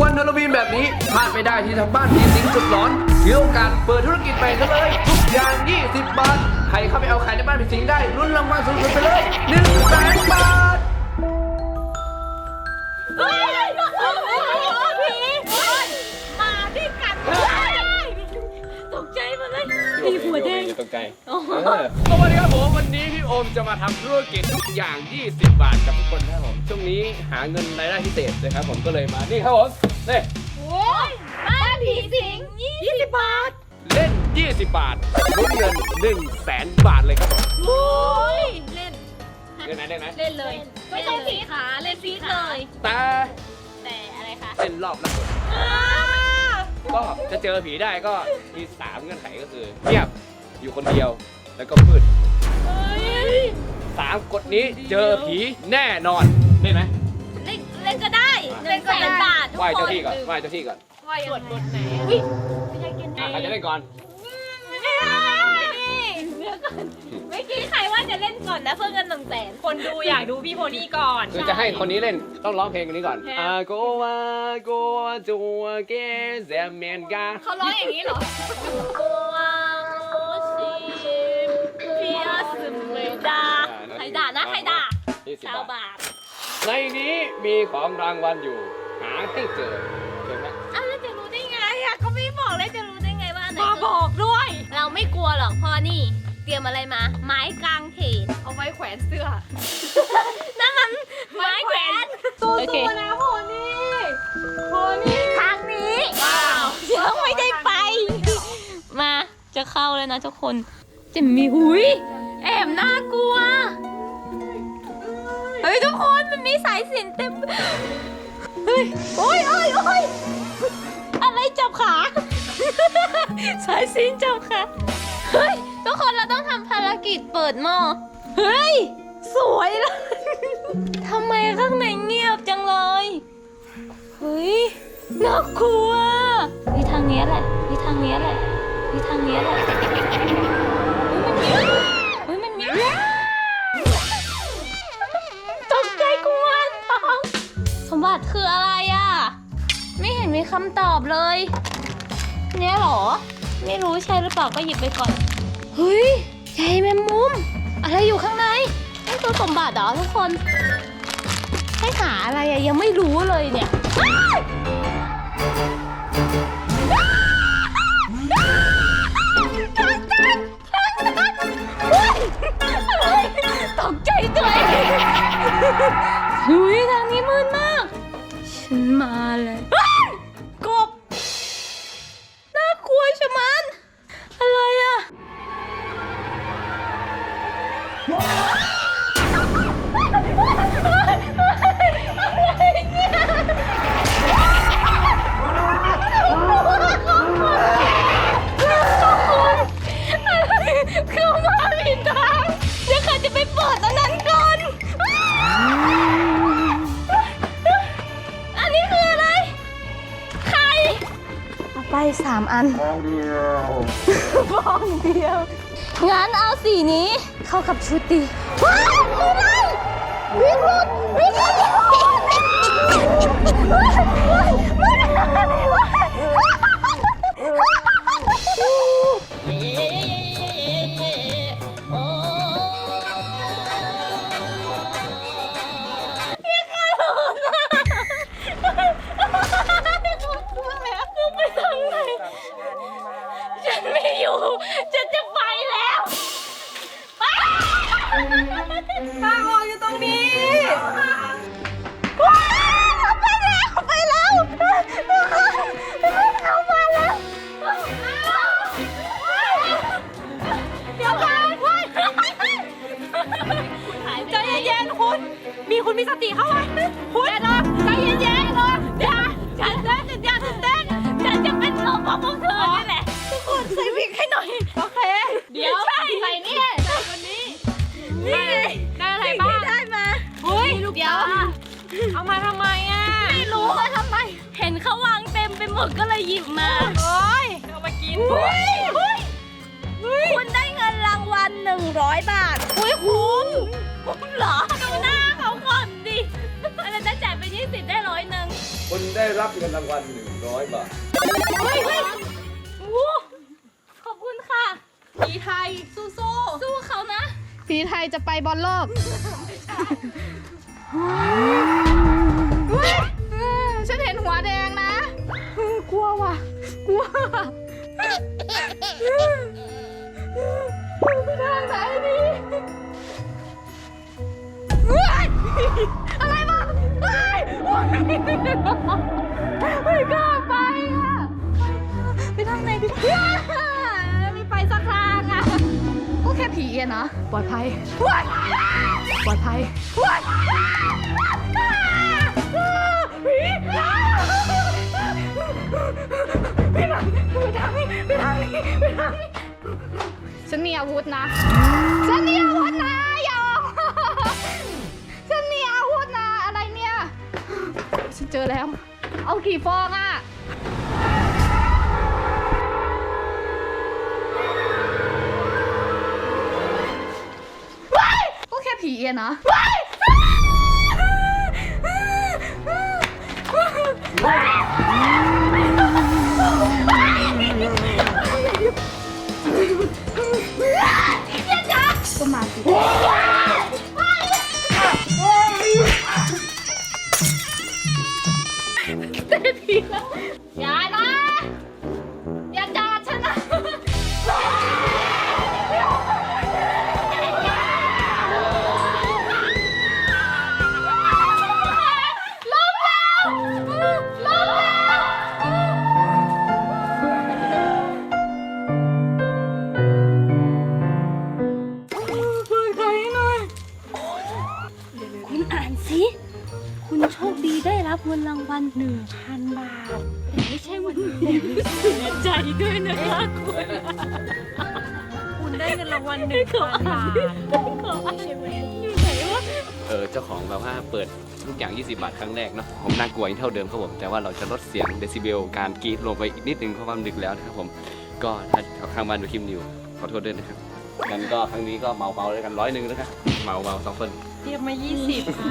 วันฮาโลวีนแบบนี้พลาดไม่ได้ที่ทางบ้านผีสิงสุดร้อนถือโอกาสเปิดธุรกิจใหม่ซะเลยทุกอย่าง 20 บาท ใครเข้าไปเอาขายในบ้านผีสิงได้ลุ้นรางวัลสูงสุดไปเลย1แสนบาทเฮ้ยผีมาที่กัดตกใจหมาเลยผีหัวแดง ตกใจสวัสดีครับผมวันนี้พี่โอมจะมาทำธุรกิจทุกอย่าง 20 บาทกับทุกคนนะครับผมช่วงนี้หาเงินรายได้พิเศษนะครับผมก็เลยมานี่ครับผมนี่โอ้ยบ้านผีสิงยี่สิบบาท เล่น 20 บาทลุ้นเงิน1แสนบาทเลยครับผมโอ้ยเล่น เล่นไหมเล่นไหมเล่นเลย ไม่ต้องสีขาเล่นสีเลย แต่แต่อะไรคะเล่นรอบละคนก็จะเจอผีได้ก็มีสามเงื่อนไขก็คือเงียบ อยู่คนเดียว แล้วก็มืดเฮ้ยสามกฎนี้เจอผีแน่นอนเล่นไหมเล่นเล่นก็ได้เล่นก็ได้บาททุกไหว้คเจ้านที่ก่อนไหว้เจ้าที่ก่อนไหว้สวดบทไหนอุ้ยไม่ใช่กินอะใครจะเล่นก่อนเมื่อกี้ใครว่าจะเล่นก่อนนะเพื่อเงินหนึ่งแสนคนดูอยากดูพี่โพนี่ก่อน คือจะให้คนนี้เล่นต้องร้องเพลงนี้ก่อนเพลงอาโกวาโกวาจัวเกแซมเมนกาเขาร้องอย่างนี้เหรอ ดาใครด่านะใครด่ายี่สิบชาวบาทบาท ในนี้มีของรางวัลอยู่ หาให้เจอเจอไหมอ้าวแล้วจะรู้ได้ไงอะเขาไม่บอกแล้วจะรู้ได้ไงว่าอันไหนมาบอกด้วย เราไม่กลัวหรอกเพอนี่ เตรียมอะไรมา ไม้กางเขน เอาไว้แขวนเสื้อนั่นมันไม้แขวนสู้โอเค ๆนะโพนี่โพนี่ทางนี้ว้าวยังไม่ได้ไป มาจะเข้าเลยนะทุกคนจะมีหุย แอบน่ากลัว เฮ้ยทุกคนมันมีสายสิญจนเต็ม เฮ้ยโอ้ยโอ้ยโอ้ยอะไรจับขา สายสิญจนจับขา เฮ้ยทุกคนเราต้องทำภารกิจเปิดหม้อ เฮ้ย สวยเลยทำไมข้างในเงียบจังเลย เฮ้ยน่ากลัววิทางเนี้ยแหละวิทางเนี้ยแหละวิทางเนี้ยแหละ บัติคืออะไรอะ ไม่เห็นมีคำตอบเลย เนี่ยหรอ ไม่รู้ใช่หรือเปล่าก็หยิบไปก่อน เฮ้ยใหญ่แมมมุม อะไรอยู่ข้างในนี่ตัวสมบัติเหรอทุกคนให้หาอะไรอะยังไม่รู้เลยเนี่ยอ้ายตกใจตัวเองหุยทางนี้มืดมาก ฉัน สามอันฟองเดียวฟองเดียว งั้นเอาสีนี้เข้ากับชุดดีว้าวคืออะไรวิ่งรุดวิ่งรุด เฮ้ยเดี๋ยวเอามาทำไมอะไม่รู้ว่าทำไม เห็นเขาวางเต็มไปหมดก็เลยหยิบมา โอ้ยเอามากินเฮ้ยเฮ้ยคุณได้เงินรางวัล100 บาท อุ้ยคุ้มคุ้มเหรอ ดูหน้าเขาก่อนดิอันนั้นจะจ่ายไป20ได้ร้อยหนึ่งคุณได้รับเงินรางวัล100 บาทเฮ้ยเฮ้ยโอ้ขอบคุณค่ะผีไทยสู้สู้สู้เขานะ สีไทยจะไปบอลโลก เฮ้ยเออฉันเห็นหัวแดงนะเออกลัวว่ะ กลัวไปทางไหนดีเฮ้ยอะไรวะเฮ้ยไม่กล้าไปอะไปทางไหนดีไม่ไปสักทางอะ ค่ผีอะนะ ปลอดภัย ปลอดภัยผีไปทางนี้ไปทางนี้ไปทางนี้ไปทางนี้ฉันมีอาวุธนะ ฉันมีอาวุธนะอย่าออกฉันมีอาวุธนะอะไรเนี่ย ฉันเจอแล้ว เอากี่ฟองอะ ก็แค่ผีอะนะก็มาสิ งินรางวัลหนึ่งพันบาทแต่ไม่ใช่วันนี้เสียใจด้วยนะคะคุณคุณได้เงินรางวัลหนึ่งพันบาทอยู่ไหนวะเออเจ้าของแบบว่าเปิดทุกอย่าง 20 บาทครั้งแรกเนาะผมน่ากลัวยังเท่าเดิมครับผม แต่ว่าเราจะลดเสียงเดซิเบลการกรีดลงไปอีกนิดนึงเพราะว่ามันดึกแล้วนะครับผม ก็ถ้าทางบ้านดูคลิปนิวขอโทษด้วยนะครับงั้นก็ครั้งนี้ก็เมาเมาๆด้วยกันร้อยหนึ่งนะครับเมาเมาๆสองคน เทียบมา 20ค่ะ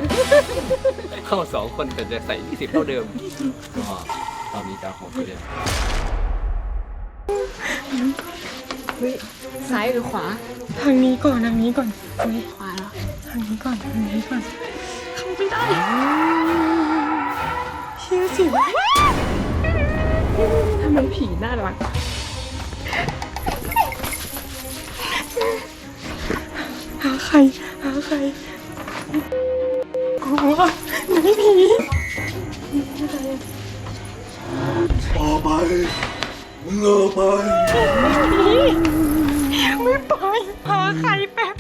เข้าสองคนแต่จะใส่20เท่าเดิมก็ตอนนี้เจ้าของประเด็นซ้ายหรือขวา ทางนี้ก่อนทางนี้ก่อนขวาเหรอทางนี้ก่อนทางนี้ก่อนเข้าไม่ได้เชี่ยสิทำไมผีน่ารักหาใครหาใคร กลัวไม่ผีออไปมึงออกไปไม่ไปหาใครแป๊บ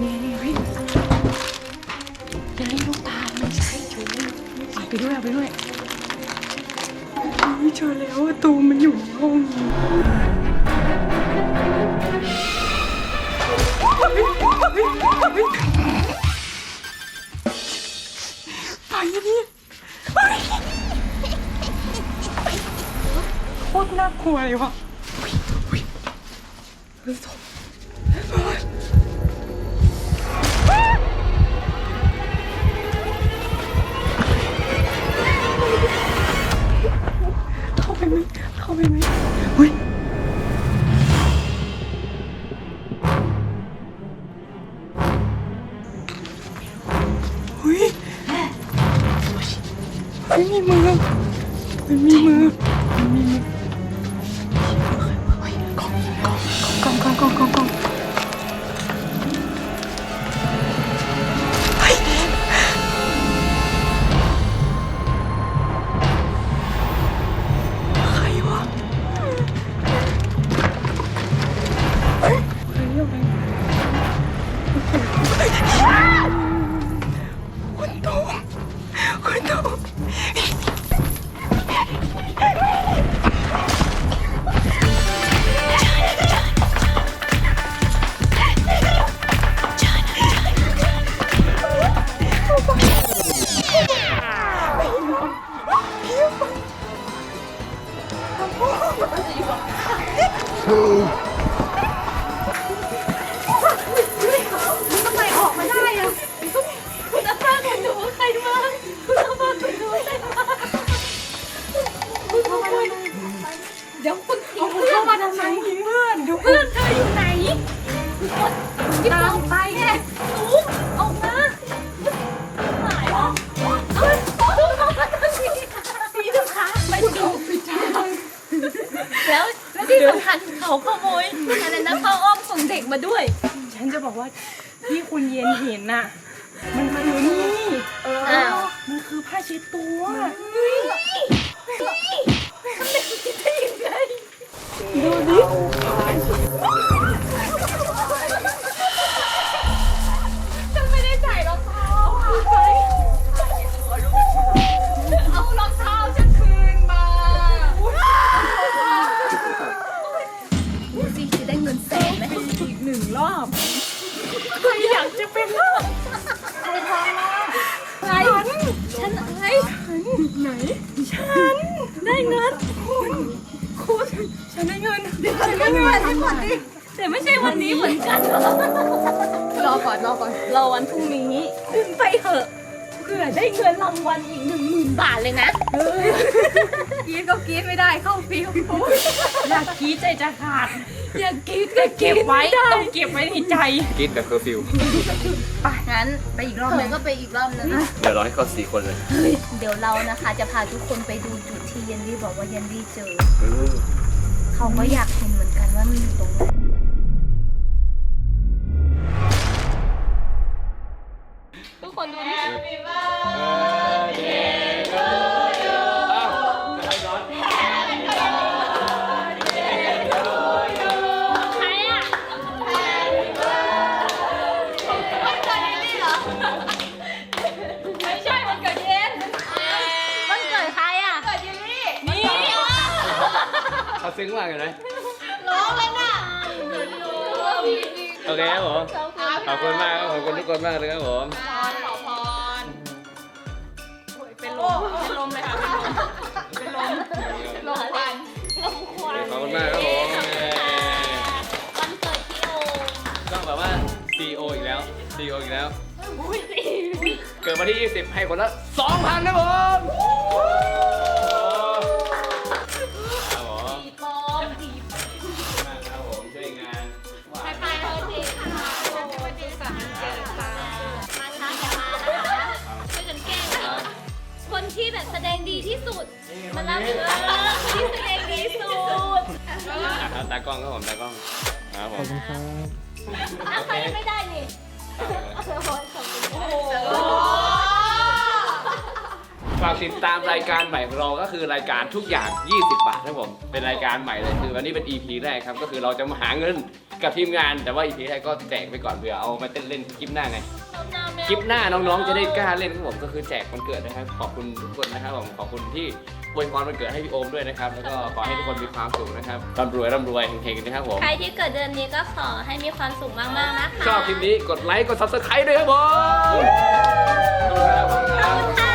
นี่นี่เฮ้ยอย่าเล่นลูกตาไม่ใช่จูเอาไปด้วยเอาไปด้วยนี่เจอแล้วตูมมันอยู่ในห้องนี้ ไปเนี่ไปโคตรน่ากลัวเลยวะเข้าไปไหมเข้าไปไหมเฮ้ย ไม่มีมือไม่มีมื มาด้วย ฉันจะบอกว่าที่คุณเย็นเห็นน่ะ มันคือนี่อ้าว มันคือผ้าเช็ดตัวฉั ได้เงินคุณคุณฉันได้เงินเดี๋ยวฉันได้เงินทั้งหมดดิแต่ไม่ใช่วันนี้เหมือนกัน รอก่อนรอก่อนรอวันพรุ่งนี้ คุณไปเถอะเพื่อได้เงินรางวัลอีกหนึ่งหมื่นบาทเลยนะกรีดก็กรีดไม่ได้เข้าฟิลอยากกรีดใจจะขาด อยากกินก็เก็บไว้ต้องเก็บไว้ในใจ กินแบบเคอร์ฟิวงั้นไปอีกรอบเธหนึองก็ไปอีกรอบนึงเดี๋ยวรอให้เขาสี่คนเลยเดี๋ยวเรานะคะ จะพาทุกคนไปดูจุดที่เยนลี่บอกว่าเยนลี่เจอ เออ เขาก็อยากเห็นเหมือนกันว่ามันอยู่ตรงไหน มากเลยนะร้องเลยน่ะโอเคครับผมขอบคุณมากครับขอบคุณทุกคนมากเลยครับผมเป็นลมเป็นลมเลยค่ะเป็นลมลงควันลงควันขอบคุณมากครับผมวันเกิดพี่โอมก็แบบว่า CEO อีกแล้ว CEO อีกแล้วเกิดวันที่ 20 ให้คนละ 2,000นะผมครับผม ที่แบบแสดงดีที่สุดมารับเงินคนที่แสดงดีที่สุดอะตากล้องครับผมตากล้องครับผมอ้าวใครยังไม่ได้นี่โอ้โหขอบคุณโอ้โหฝากติดตามรายการใหม่ของเราก็คือรายการทุกอย่าง 20 บาทครับผม เป็นรายการใหม่เลยคือวันนี้เป็น EP แรกครับ ก็คือเราจะมาหาเงินกับทีมงาน แต่ว่า EP แรกก็แจกไปก่อนเผื่อเอามาเต้นเล่นคลิปหน้าไง คลิปหน้าน้องๆจะได้กล้าเล่นครับผมก็คือแจกวันเกิดนะครับ ขอบคุณทุกคนนะครับผมขอบคุณที่อวยพรวันเกิดให้พี่โอมด้วยนะครับ แล้วก็ขอให้ทุกคนมีความสุขนะครับร่ำรวยร่ำรวยเฮงๆนะครับผมใครที่เกิดเดือนนี้ก็ขอให้มีความสุขมากๆนะคะชอบคลิปนี้กดไลค์กด subscribe ด้วยครับผม